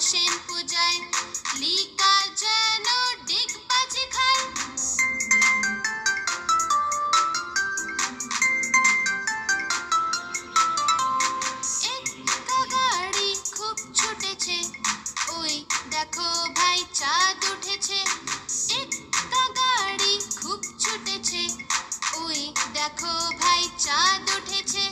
বসেন পূজায় লিকা যেন ডিগ বাজি খায়। একটা গাড়ি খুব ছুটেছে, ওই দেখো ভাই চাঁদ উঠেছে। একটা গাড়ি খুব ছুটেছে, ওই দেখো ভাই চাঁদ উঠেছে।